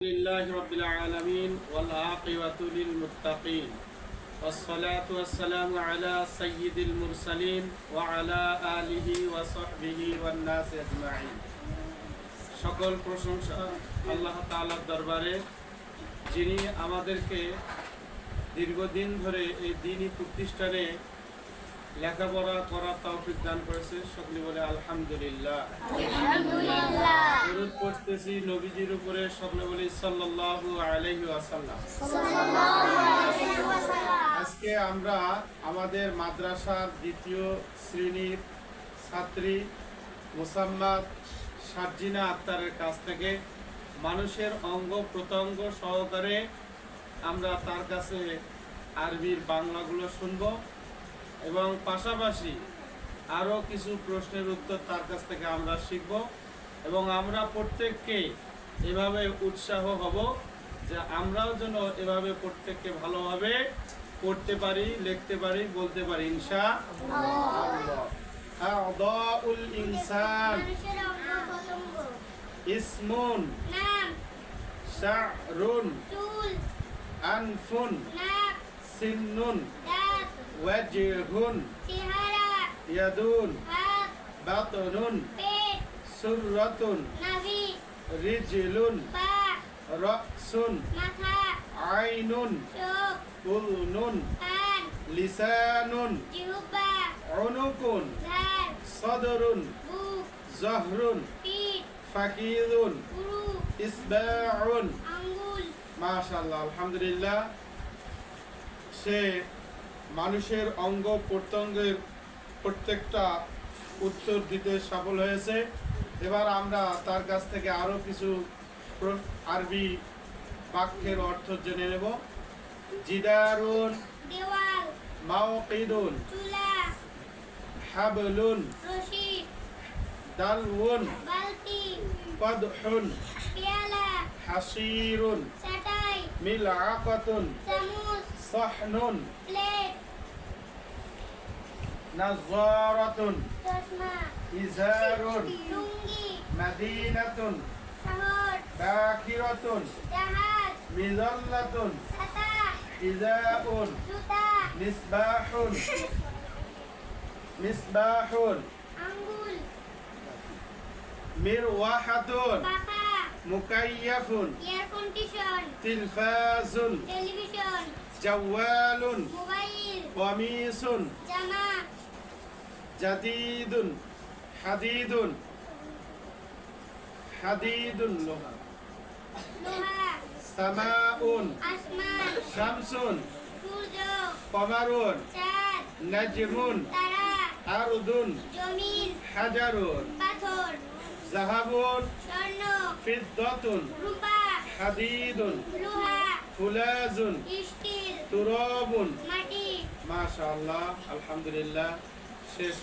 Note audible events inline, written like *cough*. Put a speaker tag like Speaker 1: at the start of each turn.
Speaker 1: لله رب العالمين والعاقبة للمتقين والصلاة والسلام على سيد المرسلين وعلى آله وصحبه والناس أجمعين সকল প্রশংসা আল্লাহ তাআলার দরবারে যিনি আমাদেরকে দীর্ঘদিন ধরে এই দিনই প্রতিষ্ঠানে লেখাপড়া করার তৌফিক দান করেছে। সকলে বলে আলহামদুলিল্লাহ। দরুদ পড়তেছি নবীজির উপরে সকলে বলি সাল্লাল্লাহু আলাইহি ওয়াসাল্লাম। আজকে আমরা আমাদের মাদ্রাসার দ্বিতীয় শ্রেণির ছাত্রী মোসাম্মদ সার্জিনা আক্তারের কাছ থেকে মানুষের অঙ্গ প্রত্যঙ্গ সহকারে আমরা তার কাছে আরবির বাংলাগুলো শুনব। এবং পাশাপাশি আরও কিছু প্রশ্নের উত্তর তার কাছ থেকে আমরা শিখব এবং আমরা প্রত্যেককে এভাবে উৎসাহ হব যে আমরাও যেন এভাবে প্রত্যেককে ভালোভাবে পড়তে পারি লিখতে পারি বলতে পারি ইনশা আল্লাহ। আ'দাউল ইনসান ইসমুন আনফুন। সিন্নুন। ওয়াজহুন।
Speaker 2: চেহারা
Speaker 1: ইয়াদুন।
Speaker 2: হাত
Speaker 1: বাতনুন।
Speaker 2: পেট।
Speaker 1: সুররাতুন
Speaker 2: নাভি।
Speaker 1: রিজলুন।
Speaker 2: পা।
Speaker 1: রাসুন
Speaker 2: মাথা।
Speaker 1: আইনুন।
Speaker 2: চোখ।
Speaker 1: উযনুন
Speaker 2: কান।
Speaker 1: লিসানুন।
Speaker 2: জিহ্বা।
Speaker 1: উনুকুন
Speaker 2: ঘাড়।
Speaker 1: সদরুন।
Speaker 2: বুক।
Speaker 1: জহরুন।
Speaker 2: পিঠ।
Speaker 1: ফাকিদুন।
Speaker 2: উরু।
Speaker 1: ইসবাউন।
Speaker 2: আঙ্গুল।
Speaker 1: মাশাআল্লাহ আলহামদুলিল্লাহ। সে মানুষের অঙ্গ প্রত্যঙ্গের প্রত্যেকটা উত্তর দিতে সফল হয়েছে। এবার আমরা তার কাছ থেকে আরও কিছু আরবি বাক্যের অর্থ জেনে নেব। জিদারুন মাওকিদুন হাবলুন দালউন কদহুন হাসিরুন
Speaker 2: চামচ
Speaker 1: সাহনুন
Speaker 2: প্লেট
Speaker 1: نظارة.
Speaker 2: إزار.
Speaker 1: مدينة.
Speaker 2: باكرة.
Speaker 1: مظلة. إذاء
Speaker 2: مصباح. *laughs*
Speaker 1: مصباح.
Speaker 2: مرواحة
Speaker 1: মুকাইয়াফুন
Speaker 2: এয়ার কন্ডিশন
Speaker 1: তিলফাজুন
Speaker 2: টেলিভিশন
Speaker 1: জাওয়ালুন
Speaker 2: মোবাইল
Speaker 1: কমিসুন
Speaker 2: জামা
Speaker 1: জাদিদুন হাদিদুন হাদিদুন লোহা
Speaker 2: লোহা
Speaker 1: সামাউন
Speaker 2: আসমান
Speaker 1: শামসুন
Speaker 2: সূর্য
Speaker 1: কমারুন
Speaker 2: চাঁদ
Speaker 1: নাজমুন
Speaker 2: তারা
Speaker 1: আরদুন
Speaker 2: জমিন
Speaker 1: হাজারুন জাহাবুন
Speaker 2: স্বর্ণ
Speaker 1: ফিদ্দাতুন
Speaker 2: রূপা
Speaker 1: হাদিদুন ফুলাজুন তুরাবুন।
Speaker 2: মাটি।
Speaker 1: মাশাআল্লাহ আলহামদুলিল্লাহ শেষ